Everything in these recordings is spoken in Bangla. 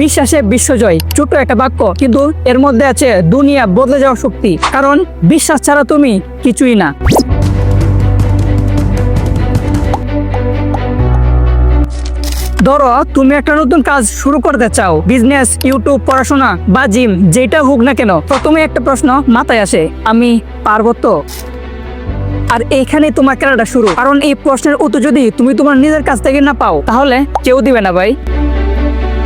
বিশ্বাসে বিশ্বজয়। ছোট্ট একটা বাক্য, কিন্তু এর মধ্যে আছে দুনিয়া বদলে যাওয়ার শক্তি। কারণ বিশ্বাস ছাড়া তুমি কিছুই না। ধরো, তুমি একটা নতুন কাজ শুরু করতে চাও। বিজনেস, ইউটিউব, পড়াশোনা বা জিম, যেটা হোক না কেন। প্রথমে একটা প্রশ্ন মাথায় আসে, আমি পারব তো? আর এইখানে তোমার খেলাটা শুরু। কারণ এই প্রশ্নের উত্তর যদি তুমি তোমার নিজের কাছ থেকে না পাও, তাহলে কেউ দিবে না ভাই।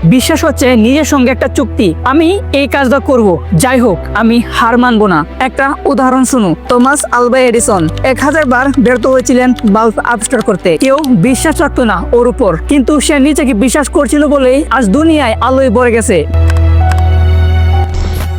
বিশ্বাস হচ্ছে নিজের সঙ্গে একটা চুক্তি। আমি এই কাজটা করব। যাই হোক, আমি হার মানবো না। একটা উদাহরণ শুনো। থমাস আলবা এডিসন এক হাজার বার ব্যর্থ হয়েছিলেন বাল্ব আবিষ্কার করতে। কেউ বিশ্বাস রাখতো না ওর উপর। কিন্তু সে নিজেকে বিশ্বাস করছিল বলেই আজ দুনিয়ায় আলোয় ভরে গেছে।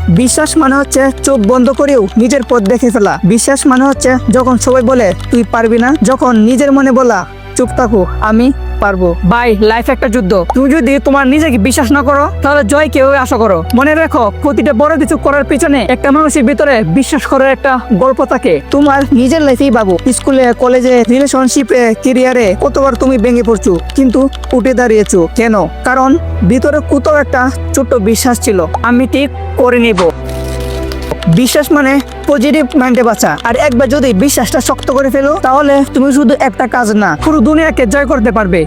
বিশ্বাস মানে হচ্ছে চোখ বন্ধ করেও নিজের পথ দেখে ফেলা। বিশ্বাস মানে হচ্ছে যখন সবাই বলে, তুই পারবি না? যখন নিজের মনে বলা চুপ থাকো আমি পারব। ভাই লাইফ একটা যুদ্ধ। তুমি যদি তোমার নিজেকে বিশ্বাস না করো তাহলে জয় কেউ আশা করো। মনে রাখো প্রতিটা বড় কিছু করার পিছনে একটা মানুষের ভিতরে বিশ্বাস করার একটা গল্প থাকে। তোমার নিজের লাইফেই বাবু স্কুলে কলেজে রিলেশনশিপে কেরিয়ারে কতবার তুমি ভেঙে পড়ছো কিন্তু উঠে দাঁড়িয়েছো। কেন? কারণ ভিতরে কোথাও একটা ছোট্ট বিশ্বাস ছিল। আমি ঠিক করে নিব। বিশ্বাস মানে পজিটিভ মাইন্ডে বাঁচা আর একবার যদি বিশ্বাসটা শক্ত করে ফেলো, তাহলে তুমি শুধু একটা কাজ না, পুরো দুনিয়াকে জয় করতে পারবে।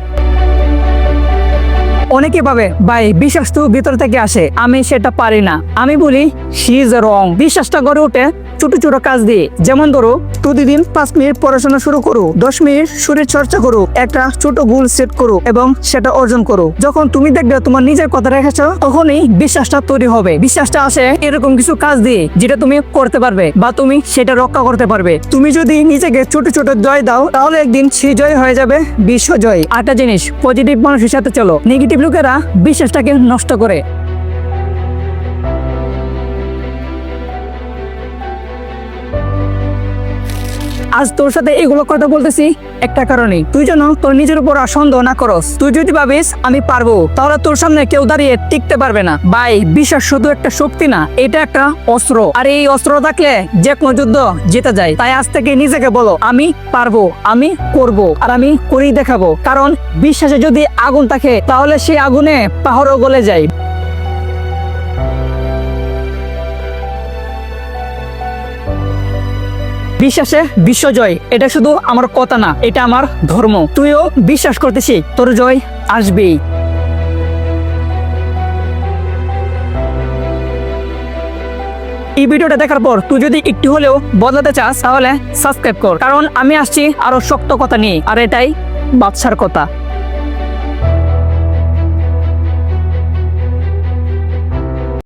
অনেকে ভাবে, ভাই, বিশ্বাস তো ভিতর থেকে আসে, আমি সেটা পারি না। আমি বলি সি ইজ রং বিশ্বাসটা গড়ে ওঠে ছোট ছোট কাজ দিয়ে। যেমন ধরো, প্রতিদিন পাঁচ মিনিট পড়াশোনা শুরু করো, দশ মিনিট শরীর চর্চা করো, একটা ছোট গোল সেট করো এবং সেটা অর্জন করো। যখন তুমি দেখবে তোমার নিজের কথা রেখেছ, তখনই বিশ্বাসটা তৈরি হবে। বিশ্বাসটা আসে এরকম কিছু কাজ দিয়ে, যেটা তুমি করতে পারবে বা তুমি সেটা রক্ষা করতে পারবে। তুমি যদি নিজেকে ছোট ছোট জয় দাও, তাহলে একদিন সেই জয় হয়ে যাবে, বিশ্ব জয়। আরেকটা জিনিস পজিটিভ মানুষের সাথে চলো। নেগেটিভ লোকেরা বিশ্বাসটাকে নষ্ট করে। আজ তোর সাথে এগুলো কথা বলতেছি। একটা কারণে। তুই যেন তোর নিজের উপর সন্দেহ না করস। তুই যদি ভাবিস, আমি পারব, তাহলে তোর সামনে কেউ দাঁড়িয়ে টিকতে পারবে না। ভাই, বিশ্বাস শুধু একটা শক্তি না, এটা একটা অস্ত্র। আর এই অস্ত্র থাকলে যে কোনো যুদ্ধ জিতে যায়। তাই আজ থেকে নিজেকে বলো, আমি পারব, আমি করব, আর আমি করেই দেখাবো। কারণ, বিশ্বাসে যদি আগুন থাকে, তাহলে সেই আগুনে পাহাড়ও গলে যায়। বিশ্বাসে বিশ্বজয়, এটা শুধু আমার কথা না, এটা আমার ধর্ম। তুইও বিশ্বাস করতেছি, তোর জয় আসবেই। এই ভিডিওটা দেখার পর তুই যদি একটু হলেও বদলাতে চাস, তাহলে সাবস্ক্রাইব কর। কারণ আমি আসছি আরও শক্ত কথা নিয়ে, আর এটাই বাদশার কথা।